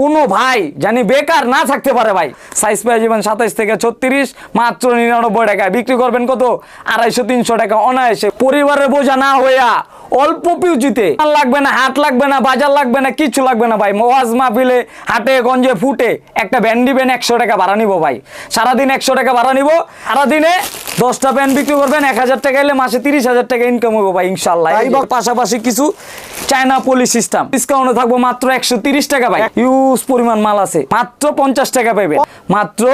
কোনো ভাই জানি বেকার না থাকতে পারে ভাই। সাইজ পেয়ে যাবেন সাতাইশ থেকে ছত্রিশ, মাত্র নিরানব্বই টাকায়। বিক্রি করবেন কত? আড়াইশো, তিনশো টাকা অনায়াসে। পরিবারের বোঝা না হইয়া অল্প পিউচিতে মাল লাগবে না হাট লাগবে না বাজার লাগবে না কিচ্ছু লাগবে না ভাই। ওয়াজ মাহফিলে হাটে গঞ্জে ফুটে একটা ভ্যান দিবেন একশো টাকা ভাড়া নিবো ভাই। সারাদিন একশো টাকা ভাড়া নিবো। সারাদিনে দশটা প্যান্ট বিক্রি করবেন এক হাজার টাকা এলে মাসে তিরিশ হাজার টাকা ইনকাম হব ভাই ইনশাল্লাহ এই পাশাপাশি কিছু চায়না পলি সিস্টেম ডিসকাউন্টে থাকব মাত্র একশো তিরিশ টাকা ভাই। ইউজ পরিমাণ মাল আছে। মাত্র পঞ্চাশ টাকা পাইবে মাত্র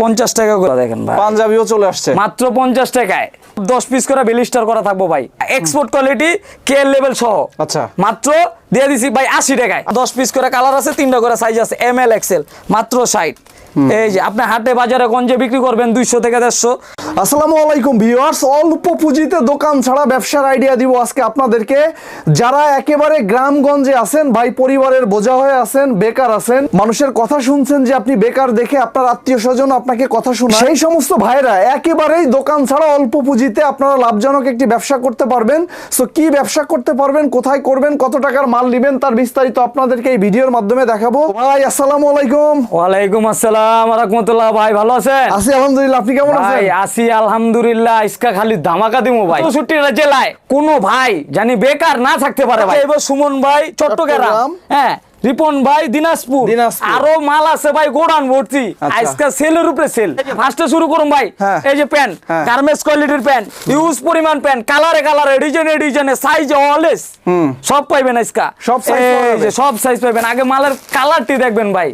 পঞ্চাশ টাকা করে দেখেন ভাই। পাঞ্জাবিও চলে আসছে। মাত্র পঞ্চাশ টাকায়। দশ পিস করে বেলিস্টার করা থাকব ভাই। এক্সপোর্ট কোয়ালিটি কে লেভেল সহ। আচ্ছা। মাত্র দিয়ে দিছি ভাই আশি টাকায়। দশ পিস করে কালার আছে তিনটা করে সাইজ আছে এম এল এক্সেল মাত্র ষাট। এই যে আপনি হাটে বাজারে গঞ্জে বিক্রি করবেন দুইশো থেকে দেড়শো। আসসালামু আলাইকুম ভিউয়ার্স অল্প পুঁজিতে দোকান ছাড়া ব্যবসার আইডিয়া দিব আজকে আপনাদেরকে। যারা একেবারে গ্রামগঞ্জে আছেন ভাই পরিবারের বোঝা হয়ে আছেন বেকার আছেন মানুষের কথা শুনছেন যে আপনি বেকার দেখে আপনার আত্মীয় স্বজন আপনাকে কথা শোনায়। সেই সমস্ত ভাইরা একেবারেই দোকান ছাড়া অল্প পুঁজিতে আপনারা লাভজনক একটি ব্যবসা করতে পারবেন। সো কি ব্যবসা করতে পারবেন কোথায় করবেন কত টাকার মাল নেবেন তার বিস্তারিত আপনাদেরকে এই ভিডিওর মাধ্যমে দেখাবো। ভাই আসসালামু আলাইকুম। ওয়ালাইকুম আসসালাম। রহমতুল্লাহ ভাই ভালো আছেন? আছি আলহামদুলিল্লাহ। আপনি কেমন আছেন? ভাই আসি আলহামদুলিল্লাহ। ইসকা খালি ধামাকা দিমু ভাই। ছুটি জেলায়। কোনো ভাই জানি বেকার না থাকতে পারে ভাই। এবার সুমন ভাই চট্টগ্রাম। হ্যাঁ। রিপন ভাই দিনাজপুর। আরও মাল আছে ভাই গোডান ভর্তি। আচ্ছা। আজকে সেলের উপরে সেল ফার্স্টে শুরু করুন ভাই। হ্যাঁ। এই যে প্যান্ট। গার্মেন্টস কোয়ালিটির প্যান্ট ইউজ পরিমাণ প্যান্ট কালারে কালারে ডিজাইনে ডিজাইনে সাইজ অলওয়েজ সব পাইবেন আজকা। সব। যে সব সাইজ পাইবেন। আগে মালের কালারটি দেখবেন ভাই।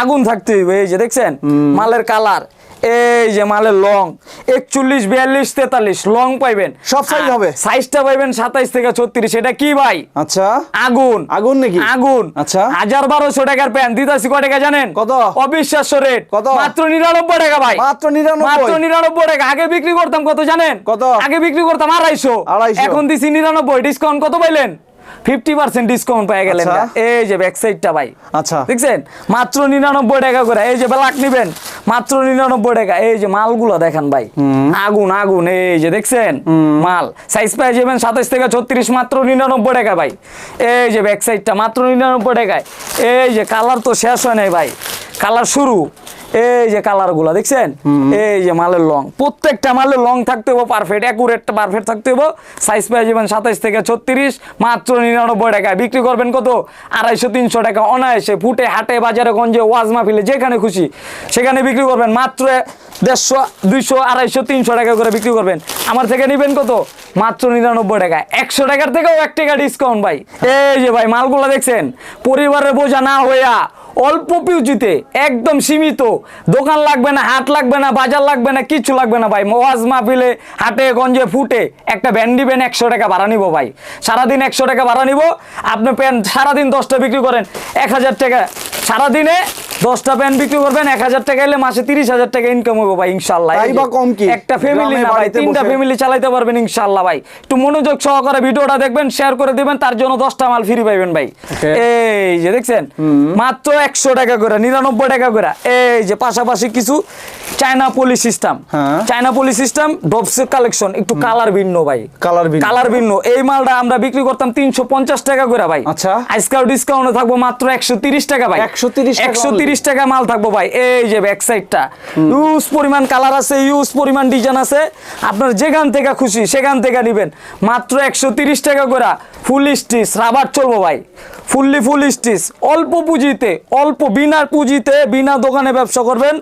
আগুন থাকতে হবে এই যে দেখছেন? মালের কালার এই যে মালের লং একচল্লিশ বিয়াল্লিশ তেতাল্লিশ লং পাইবেন সব size হবে? সাইজটা পাইবেন সাতাইশ থেকে ছত্রিশ এটা কি ভাই আচ্ছা আগুন আগুন নাকি? আগুন আচ্ছা। হাজার বারোশো টাকার প্যান্ট দিতাছি কয় টাকা জানেন কত? অবিশ্বাস্য রেট কত? মাত্র নিরানব্বই টাকা ভাই মাত্র 99? মাত্র নিরানব্বই টাকা আগে বিক্রি করতাম কত জানেন কত? আগে বিক্রি করতাম আড়াইশো 250 এখন দিছি নিরানব্বই ডিসকাউন্ট কত পাইলেন ফিফটি পার্সেন্ট ডিসকাউন্ট পেয়ে গেলেন আচ্ছা। এই যে ব্যাক সাইডটা ভাই। আচ্ছা। দেখছেন? মাত্র নিরানব্বই টাকা করে। এই যে ব্ল্যাক নিবেন। মাত্র নিরানব্বই টাকা। এই যে মালগুলো দেখেন ভাই। আগুন আগুন। এই যে দেখছেন? মাল। সাইজ পেয়ে যাবেন সাতাইশ থেকে ছত্রিশ মাত্র নিরানব্বই টাকা ভাই। এই যে ব্যাক সাইডটা মাত্র নিরানব্বই টাকায়। এই যে কালার তো শেষ হয় নাই ভাই। কালার শুরু। এই যে কালারগুলা দেখছেন? এই যে মালের লং প্রত্যেকটা মালের লং থাকতে হবে পারফেক্ট অ্যাকুরেট পারফেক্ট থাকতে হবে সাইজ পেয়ে যাবেন সাতাইশ থেকে ছত্রিশ মাত্র নিরানব্বই টাকায়। বিক্রি করবেন কত? আড়াইশো তিনশো টাকা। অনায়াসে ফুটে হাটে বাজারে গঞ্জে ওয়াজ মাহফিলে যেখানে খুশি সেখানে বিক্রি করবেন। মাত্র দেড়শো দুইশো আড়াইশো তিনশো টাকা করে বিক্রি করবেন। আমার থেকে নেবেন কত? মাত্র নিরানব্বই টাকা একশো টাকার থেকেও এক টাকা ডিসকাউন্ট ভাই। এই যে ভাই মালগুলো দেখছেন? পরিবারের বোঝা না হইয়া অল্প পিউচিতে একদম সীমিত। দোকান লাগবে না হাট লাগবে না বাজার লাগবে না কিচ্ছু লাগবে না ভাই। ওয়াজ মাহফিলে হাটে গঞ্জে ফুটে একটা ভ্যান দিবেন একশো টাকা ভাড়া নিবো ভাই। সারাদিন একশো টাকা ভাড়া নিব। আপনি প্যান্ট সারাদিন দশটা বিক্রি করেন এক হাজার টাকা। সারাদিনে দশটা প্যান্ট বিক্রি করবেন এক হাজার টাকা এলে মাসে তিরিশ হাজার টাকা ইনকাম হব ভাই ইনশাল্লাহ কম কি? একটা ফ্যামিলি না ভাই তিনটা ফ্যামিলি চালাইতে পারবেন ইনশাল্লাহ ভাই। একটু মনোযোগ সহকারে ভিডিওটা দেখবেন শেয়ার করে দিবেন তার জন্য দশটা মাল ফ্রি পাইবেন ভাই। এই যে দেখছেন? মাত্র একশো টাকা করে নিরানব্বই টাকা করে। এই যে পাশাপাশি কিছু China poly system. China poly system ডবসের collection একটু কালার ভিন্ন ভাই। কালার ভিন্ন। কালার ভিন্ন। এই মালটা আমরা বিক্রি করতাম তিনশো পঞ্চাশ টাকা করে ভাই। আচ্ছা। আজকাল ডিসকাউন্টে থাকব মাত্র একশো তিরিশ টাকা ভাই। 130 টাকা একশো তিরিশ টাকা মাল থাকব ভাই। এই যে ব্যাক সাইডটা ইউজ পরিমাণ কালার আছে ইউজ পরিমাণ ডিজাইন আছে। আপনার যেখান থেকে খুশি সেখান থেকে নেবেন। মাত্র একশো তিরিশ টাকা করে। ফুল স্টিচ রাবার চলবো ভাই। ফুললি ফুল স্টিচ অল্প পুঁজিতে অল্প বিনা পুঁজিতে বিনা দোকানে ব্যবসা করবেন।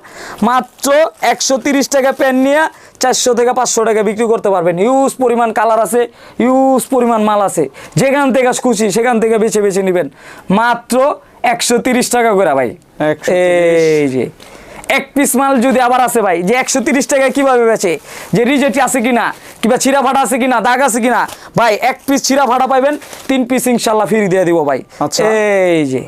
মাত্র একশো তিরিশ টাকা প্যান্ট নিয়ে চারশো থেকে পাঁচশো টাকা বিক্রি করতে পারবেন। ইউজ পরিমাণ কালার আছে ইউজ পরিমাণ মাল আছে। যেখান থেকে খুশি সেখান থেকে বেছে বেছে নেবেন। মাত্র একশো তিরিশ টাকা করে ভাই। 130 এই যে। এক পিস মাল যদি আবার আছে ভাই যে একশো তিরিশ টাকায় কীভাবে বেচে? যে রিজেটি আছে কি না কিংবা ছিঁড়া ফাটা আছে কি না দাগ আছে কি না ভাই এক পিস ছিঁড়া ফাটা পাইবেন তিন পিস ইনশাল্লাহ ফ্রি দিয়ে দিব ভাই। আচ্ছা। এই যে।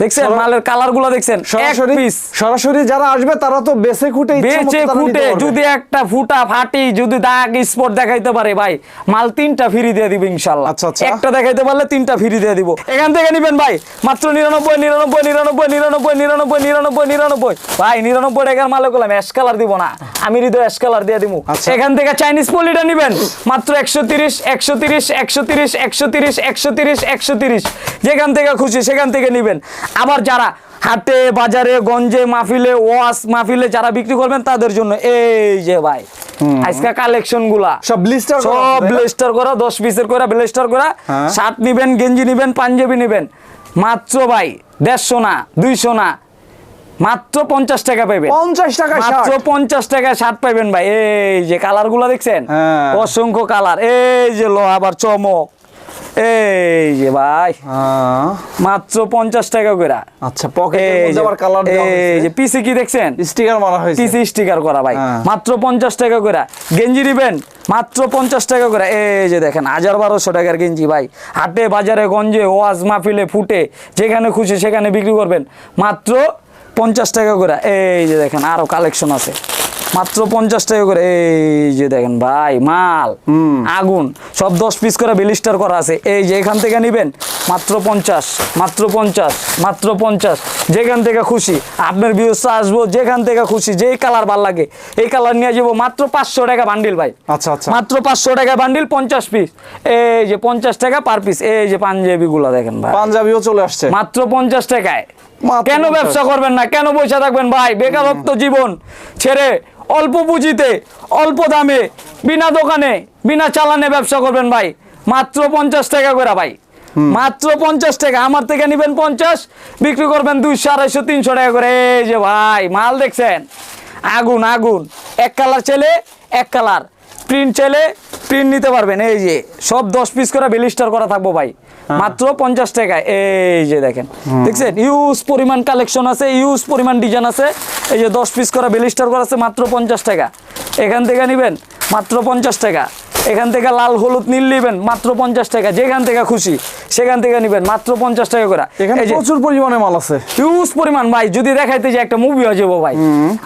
দেখছেন? মালের কালারগুলো দেখছেন সরাসরি পিস সরাসরি যারা আসবে তারা তো বেছে খুঁটে ফুটে পারবে। যদি একটা ফুটা ফাটি যদি দাগ স্পট দেখাইতে পারে ভাই মাল তিনটা ফ্রি দিয়ে দিব ইনশাল্লাহ আচ্ছা, আচ্ছা। একটা দেখাইতে পারলে তিনটা ফ্রি দিয়ে দিব। এখান থেকে নিবেন ভাই মাত্র নিরানব্বই নিরানব্বই নিরানব্বই নিরানব্বই নিরানব্বই নিরানব্বই নিরানব্বই। ভাই নিরানব্বই টাকার মালে করলাম অ্যাশ কালার দিব না। আমি হৃদয় অ্যাশ কালার দিয়ে দিব আচ্ছা। এখান থেকে চাইনিজ পলিটা নিবেন। মাত্র একশো তিরিশ একশো তিরিশ একশো তিরিশ একশো তিরিশ একশো তিরিশ একশো তিরিশ। যেখান থেকে খুশি সেখান থেকে নিবেন। আবার যারা হাটে বাজারে গঞ্জে মাহফিলে ওয়াস মাহফিলে যারা বিক্রি করবেন তাদের জন্য এই যে ভাই আজকে কালেকশনগুলা সব ব্লিস্টার সব ব্লেস্টার করা দশ পিসের করে ব্লেস্টার করা হ্যাঁ। শার্ট নিবেন গেঞ্জি নিবেন পাঞ্জাবি নিবেন। মাত্র ভাই দেড়শো না দুইশো না মাত্র পঞ্চাশ টাকা পাইবেন। পঞ্চাশ টাকা মাত্র পঞ্চাশ টাকা শার্ট পাইবেন ভাই। এই যে কালারগুলা দেখছেন? হ্যাঁ। অসংখ্য কালার এই যে লো আবার চমক। এই যে ভাই হ্যাঁ। মাত্র পঞ্চাশ টাকা করে আচ্ছা পকেটের এই মধ্যে যে আবার কালার এই যে পিসি কি দেখছেন? স্টিকার মারা হয়েছে। পিসি স্টিকার করা ভাই। হ্যাঁ। মাত্র পঞ্চাশ টাকা করে গেঞ্জি নিবেন? মাত্র পঞ্চাশ টাকা করে এই যে দেখেন হাজার বারোশো টাকার গেঞ্জি ভাই। হাটে বাজারে গঞ্জে ওয়াজ মাহফিলে ফুটে যেখানে খুশি সেখানে বিক্রি করবেন। মাত্র পঞ্চাশ টাকা করে এই যে দেখেন আরও কালেকশন আছে। মাত্র পঞ্চাশ টাকা করে। এই যে দেখেন ভাই মাল। আগুন। সব দশ পিস করে বেলিস্টার করা আছে। এই যে এখান থেকে নিবেন মাত্র পঞ্চাশ মাত্র পঞ্চাশ মাত্র পঞ্চাশ। যেখান থেকে খুশি আপনার বিয়সা আসব যেখান থেকে খুশি যেই কালার ভালো লাগে এই কালার নিয়ে যাব মাত্র পাঁচশো টাকা বান্ডিল ভাই। আচ্ছা আচ্ছা। মাত্র পাঁচশো টাকা বান্ডিল পঞ্চাশ পিস এই যে পঞ্চাশ টাকা পার পিস এই যে পাঞ্জাবি গুলো দেখেন ভাই। পাঞ্জাবিও চলে আসছে। মাত্র পঞ্চাশ টাকায়। কেন ব্যবসা করবেন না? কেন পয়সা থাকবেন ভাই? বেকারত্ব জীবন ছেড়ে অল্প পুঁজিতে অল্প দামে বিনা দোকানে বিনা চালানে ব্যবসা করবেন ভাই। মাত্র পঞ্চাশ টাকা করে ভাই। মাত্র পঞ্চাশ টাকা। আমার থেকে নিবেন পঞ্চাশ বিক্রি করবেন দুইশো আড়াইশো তিনশো টাকা করে। এই যে ভাই মাল দেখছেন? আগুন আগুন। এক কালার ছেলে এক কালার। প্রিন্ট চাইলে প্রিন্ট নিতে পারবেন। এই যে সব দশ পিস করে বেলিস্টার করা থাকব ভাই। মাত্র পঞ্চাশ টাকায় এই যে দেখেন দেখছেন? ইউজ পরিমাণ কালেকশন আছে ইউজ পরিমাণ ডিজাইন আছে। এই যে দশ পিস করা বেলিস্টার করা আছে মাত্র পঞ্চাশ টাকা। এখান থেকে নেবেন মাত্র পঞ্চাশ টাকা। এখান থেকে লাল হলুদ নীল নেবেন মাত্র পঞ্চাশ টাকা। যেখান থেকে খুশি। সেখান থেকে নেবেন মাত্র পঞ্চাশ টাকা করে। এখানে প্রচুর পরিমাণে মাল আছে। হিউজ পরিমাণ। ভাই যদি দেখাইতে যে একটা মুভি হয়ে যাব ভাই।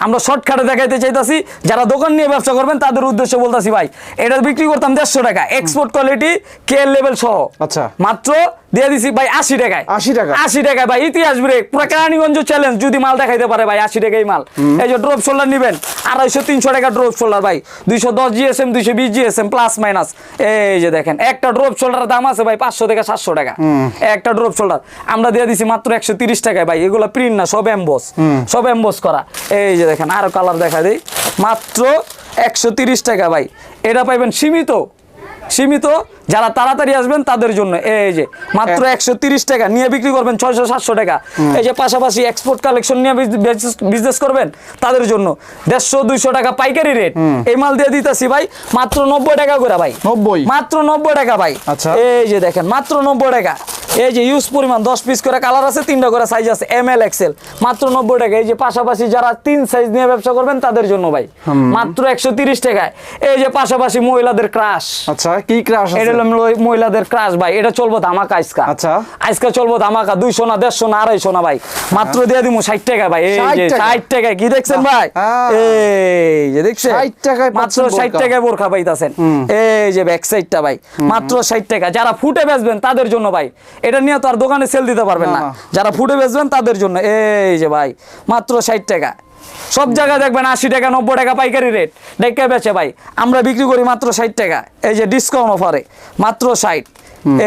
আমরা শর্টকাটে দেখাইতে চাইতাছি যারা দোকান নিয়ে ব্যবসা করবেন তাদের উদ্দেশ্যে বলতাছি ভাই এটা বিক্রি করতাম দেড়শো টাকা। এক্সপোর্ট কোয়ালিটি কেয়ার লেভেল সহ। আচ্ছা। মাত্র দিয়ে দিছি ভাই আশি টাকায়। 80 টাকা? আশি টাকায় ভাই ইতিহাস ব্রেক পুরো কেরানীগঞ্জ চ্যালেঞ্জ যদি মাল দেখাইতে পারে ভাই আশি টাকাই মাল। এই যে ড্রপ শোল্ডার নিবেন আড়াইশো তিনশো টাকা ড্রপ শোল্ডার ভাই। দুইশো দশ জিএসএম দুইশো বিশ জিএসএম প্লাস মাইনাস এই যে দেখেন একটা ড্রপ শোল্ডার দাম আছে ভাই পাঁচশো থেকে সাতশো টাকা। একটা ড্রপ শোল্ডার আমরা দিয়ে দিছি মাত্র একশো তিরিশ টাকায় ভাই। এগুলো প্রিন্ট না সব এম্বস সব এম্বস করা। এই যে দেখেন আরও কালার দেখা দিই। মাত্র একশো তিরিশ টাকা ভাই। এটা পাইবেন সীমিত। সীমিত যারা তাড়াতাড়ি আসবেন তাদের জন্য। এই যে মাত্র একশো টাকা নিয়ে বিক্রি করবেন ছয়শো সাতশো টাকা। এই যে পাশাপাশি এক্সপোর্ট কালেকশন নিয়ে বিজনেস করবেন তাদের জন্য দেড়শো দুইশো টাকা পাইকারি রেট এই মাল দিয়ে দিতেছি ভাই মাত্র নব্বই টাকা করে ভাই। 90 মাত্র নব্বই টাকা ভাই। আচ্ছা। এই যে দেখেন মাত্র নব্বই টাকা। এই যে ইউজ পরিমাণ দশ পিস করে কালার আছে তিনটা করে সাইজ আছে এম এল এক্সেল মাত্র নব্বই টাকা। এই যে পাশাপাশি যারা তিন সাইজ নিয়ে ব্যবসা করবেন তাদের জন্য ভাই। মাত্র একশো তিরিশ টাকায়। এই যে পাশাপাশি মহিলাদের ক্রাশ আচ্ছা কি ক্রাশ এটা হলো মহিলাদের ক্রাশ ভাই। এটা চলবো ধামাকা আজকা। আচ্ছা। আজকা চলবো ধামাকা দুইশো না দেড়শো না আড়াইশো না ভাই। মাত্র দিয়ে দিব ষাট টাকা ভাই। এই যে ষাট টাকায়। কি দেখছেন ভাই? হ্যাঁ। এই যে দেখছেন? 60 টাকায় মাত্র ষাট। টাকায় বোরখা পাইতাছেন। এই যে ব্যাক সাইডটা ভাই। মাত্র ষাট টাকা। যারা ফুটে বেচবেন তাদের জন্য ভাই। এটা নিয়ে তো আর দোকানে সেল দিতে পারবেন না। যারা ফুটে বেচবেন তাদের জন্য। এই যে ভাই মাত্র ষাট টাকা। সব জায়গায় দেখবেন আশি টাকা নব্বই টাকা পাইকারি রেট ডেকে বেচে ভাই আমরা বিক্রি করি মাত্র ষাট টাকা। এই যে ডিসকাউন্ট অফারে মাত্র ষাট।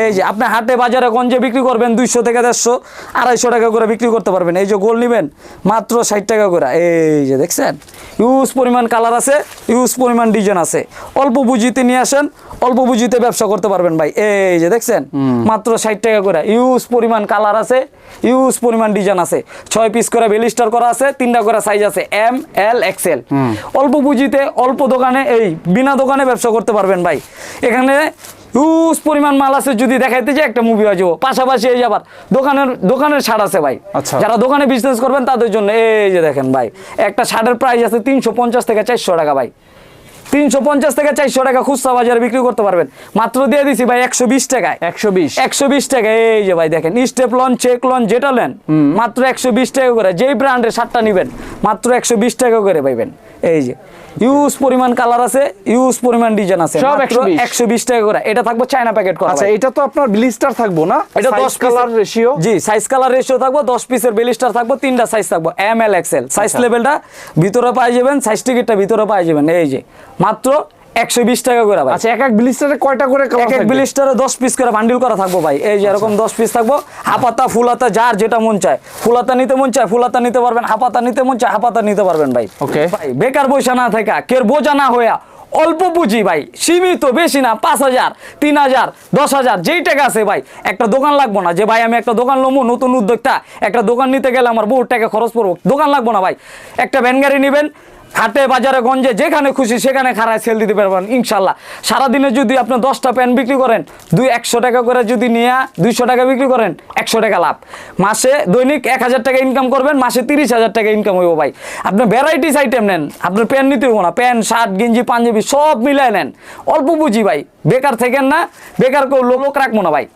এই যে আপনি হাটে বাজারে গঞ্জে বিক্রি করবেন দুইশো থেকে দেড়শো আড়াইশো টাকা করে বিক্রি করতে পারবেন। এই যে গোল নেবেন মাত্র ষাট টাকা করে। এই যে দেখছেন ইউজ পরিমাণ কালার আছে ইউজ পরিমাণ ডিজাইন আছে। অল্প পুঁজিতে নিয়ে আসেন অল্প পুঁজিতে ব্যবসা করতে পারবেন ভাই। এই যে দেখছেন মাত্র ষাট টাকা করে। ইউজ পরিমাণ কালার আছে ইউজ পরিমাণ ডিজাইন আছে। ছয় পিস করে বেলিস্টার করা আছে তিনটা করে সাইজ আছে এম এল এক্সেল অল্প পুঁজিতে অল্প দোকানে এই বিনা দোকানে ব্যবসা করতে পারবেন ভাই। এখানে হিউজ পরিমাণ মাল আছে যদি দেখাইতে যে একটা মুভি হয়ে যাব। পাশাপাশি এই যাবার দোকানের দোকানের ছাড় আছে ভাই। আচ্ছা। যারা দোকানে বিজনেস করবেন তাদের জন্য এই যে দেখেন ভাই একটা শার্টের প্রাইস আছে তিনশো পঞ্চাশ থেকে চারশো টাকা ভাই। তিনশো পঞ্চাশ থেকে চারশো টাকা খুচরা বাজারে বিক্রি করতে পারবেন। মাত্র দিয়ে দিছি ভাই একশো বিশ টাকায়। একশো বিশ। একশো বিশ টাকা এই যে ভাই দেখেন স্টেপ লন চেক লন যেটা নেন মাত্র একশো বিশ টাকা করে যেই ব্র্যান্ডের শার্টটা নেবেন মাত্র একশো বিশ টাকা করে পাইবেন। এই যে ইউজ পরিমাণ কালার আছে ইউজ পরিমাণ ডিজাইন আছে সব 120 একশো বিশ। টাকা করে। এটা থাকবে চায়না প্যাকেট করা আচ্ছা এটা তো আপনার ব্লিস্টার থাকব না? এটা Size দশ কালার পিসের- ratio G size colour ratio থাকবে 10 পিসের ব্লিস্টার থাকবে তিনটা সাইজ থাকবে এম এল এক্সেল সাইজ। লেভেলটা ভিতরে পাই যাবেন সাইজ টিকেটটা ভিতরে পাই যাবেন এই যে মাত্র একশো বিশ টাকা করে ভাই। আচ্ছা এক এক ব্লিস্টারে কয়টা করে এক এক ব্লিস্টারে দশ পিস করে বান্ডিল করা থাকব ভাই। এই যে এরকম দশ পিস থাকব। হাপাতা ফুলাতা যার যেটা মন চায়। ফুলাতা নিতে মন চায় ফুলাতা নিতে পারবেন। হাপাতা নিতে মন চায় হাপাতা নিতে পারবেন ভাই। Okay. ভাই বেকার বসে না থাকা কের বোঝা না হইয়া অল্প পুঁজি ভাই। সীমিত বেশি না পাঁচ হাজার তিন হাজার দশ হাজার যেই টাকা আছে ভাই। একটা দোকান লাগবো না যে ভাই আমি একটা দোকান লমু নতুন উদ্যোক্তা। একটা দোকান নিতে গেলে আমার বহু টাকা খরচ পড়ব। দোকান লাগবো না ভাই। একটা ভ্যান গাড়ি নেবেন হাটে, বাজারে, গঞ্জে, যেখানে খুশি সেখানে খারায় সেল দিতে পারবেন, ইনশাল্লাহ। সারাদিনে যদি আপনি দশটা প্যান্ট বিক্রি করেন, দুই একশো টাকা করে যদি নিয়ে দুইশো টাকা বিক্রি করেন, একশো টাকা লাভ। মাসে দৈনিক এক হাজার টাকা ইনকাম করবেন, মাসে তিরিশ হাজার টাকা ইনকাম হইব ভাই। আপনি ভ্যারাইটিস আইটেম নেন, আপনার প্যান্ট নিতে হব না। প্যান্ট, শার্ট, গেঞ্জি, পাঞ্জাবি সব মিলাই নেন। অল্প বুঝি ভাই, বেকার থাকেন না, বেকার কেউ লোক রাখব না ভাই।